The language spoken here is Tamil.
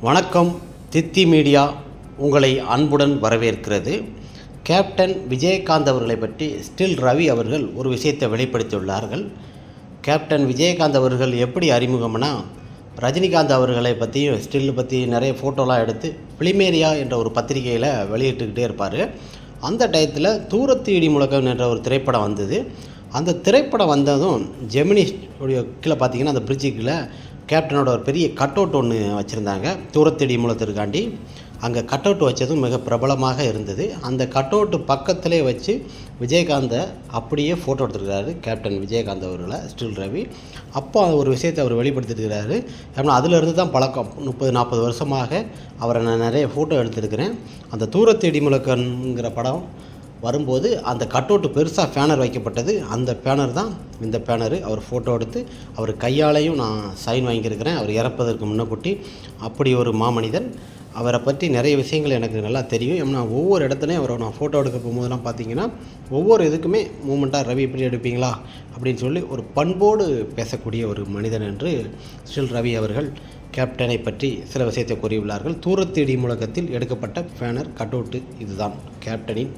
வணக்கம். தித்தி மீடியா உங்களை அன்புடன் வரவேற்கிறது. கேப்டன் விஜயகாந்த் அவர்களை பற்றி ஸ்டில் ரவி அவர்கள் ஒரு விஷயத்தை வெளிப்படுத்தியுள்ளார்கள். கேப்டன் விஜயகாந்த் அவர்கள் எப்படி அறிமுகம்னா ரஜினிகாந்த் அவர்களை பற்றியும் ஸ்டில் பற்றி நிறைய ஃபோட்டோலாம் எடுத்து பிளிமேரியா என்ற ஒரு பத்திரிகையில் வெளியிட்டுக்கிட்டே இருப்பார். அந்த டயத்தில் தூரத்து இடி முழக்கம் என்ற ஒரு திரைப்படம் வந்தது. அந்த திரைப்படம் வந்ததும் ஜெமினி உடைய கீழே பார்த்தீங்கன்னா அந்த பிரிட்ஜுக்குள்ளே கேப்டனோட ஒரு பெரிய கட் அவுட் ஒன்று வச்சுருந்தாங்க. தூரத்தடி மூலத்திற்காண்டி. அங்கே கட் அவுட் வச்சதும் மிக பிரபலமாக இருந்தது. அந்த கட் அவுட்டு பக்கத்திலே வச்சு விஜயகாந்தை அப்படியே ஃபோட்டோ எடுத்துருக்கிறாரு. கேப்டன் விஜயகாந்த் அவர்களை ஸ்டில் ரவி. அப்போ அந்த ஒரு விஷயத்தை அவர் வெளிப்படுத்திருக்கிறாரு ஏன்னா அதிலிருந்து தான் பழக்கம். முப்பது நாற்பது வருஷமாக அவரை நான் நிறைய ஃபோட்டோ எடுத்திருக்கிறேன். அந்த தூரத்தேடி முழக்கங்கிற படம் வரும்போது அந்த கட் அவுட்டு பெருசாக பேனர் வைக்கப்பட்டது. அந்த பேனர் தான் இந்த பேனரு அவர் ஃபோட்டோ எடுத்து அவர் கையாலையும் நான் சைன் வாங்கியிருக்கிறேன். அவர் இறப்பதற்கு முன்னக்கூட்டி அப்படி ஒரு மாமனிதன். அவரை பற்றி நிறைய விஷயங்கள் எனக்கு நல்லா தெரியும். ஏன்னா ஒவ்வொரு இடத்துலையும் அவரை நான் ஃபோட்டோ எடுக்க போகும்போதெல்லாம் பார்த்தீங்கன்னா ஒவ்வொரு இதுக்குமே மூமெண்ட்டாக ரவி இப்படி எடுப்பீங்களா? அப்படின்னு சொல்லி ஒரு பண்போடு பேசக்கூடிய ஒரு மனிதன் என்று ஸ்டில் ரவி அவர்கள் கேப்டனை பற்றி சில விஷயத்தை கூறியுள்ளார்கள். தூரத்தேடி முழக்கத்தில் எடுக்கப்பட்ட பேனர் கட் அவுட்டு இதுதான். கேப்டனின்